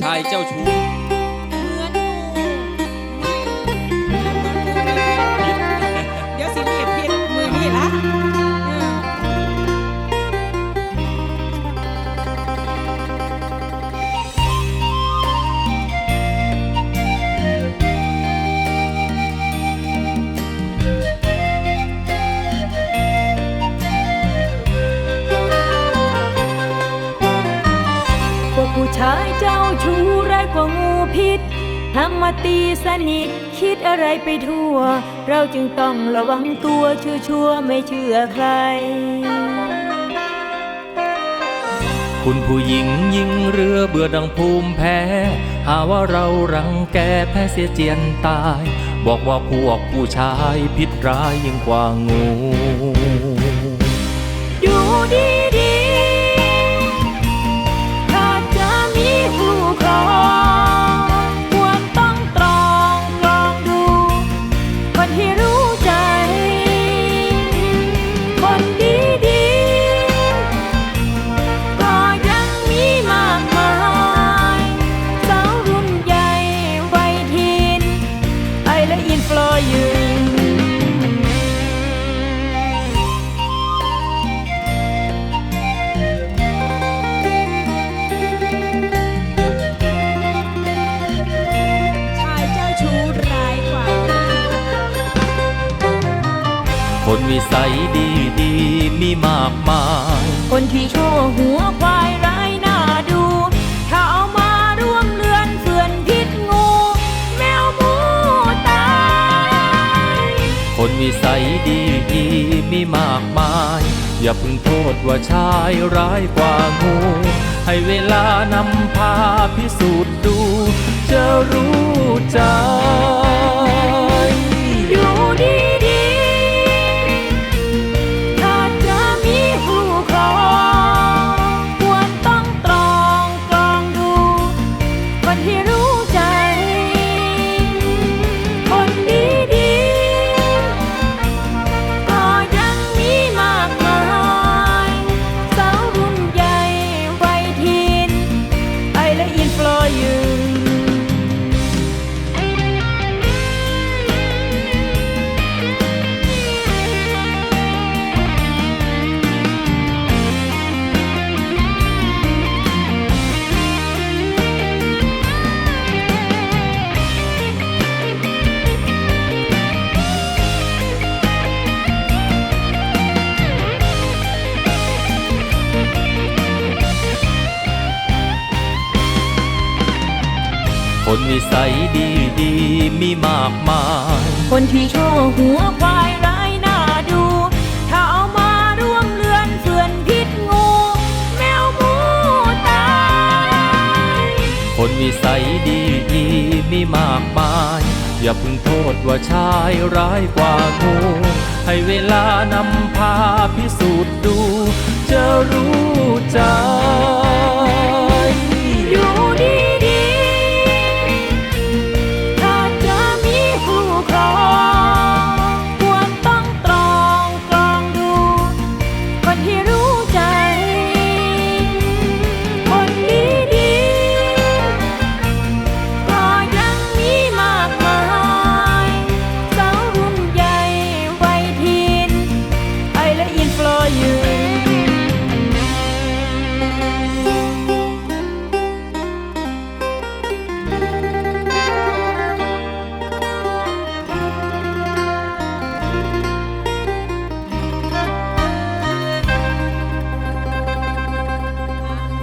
ชายเจ้าชู้ กว่างูพิษทำมาตีสนิทคิดอะไรไปทั่ว เราจึงต้องระวังตัวเชื่อชัวร์ไม่เชื่อใคร คุณผู้หญิงยิงเรือเบื่อดังภูมิแพ้ หาว่าเรารังแกแพ้เสียเจียนตาย บอกว่าพวกผู้ชายพิษร้ายยิ่งกว่างู ดูดีดี และอินฟลอยืนชายเจ้าชู้ร้ายกว่า คนวิสัยดีดีๆมีมากมาย คนที่โชว์หัวควายร้าย คนวิสัยดีดีมีมากมาย อย่าพึงโทษว่าชายร้ายกว่างู ให้เวลานำพาพิสูจน์ดู จะรู้ใจ คนวิสัยดีดีๆมีมากมาย คนที่โชว์หัวควายร้ายน่าดู ถ้าเอามาร่วมเลือนเฟื่อนพิษงู แมวหมูตาย คนวิสัยดีดีๆมีมากมาย อย่าเพิ่งโทษว่าชายร้ายกว่างูให้เวลานำพาพิสูจน์ดู จะรู้ใจ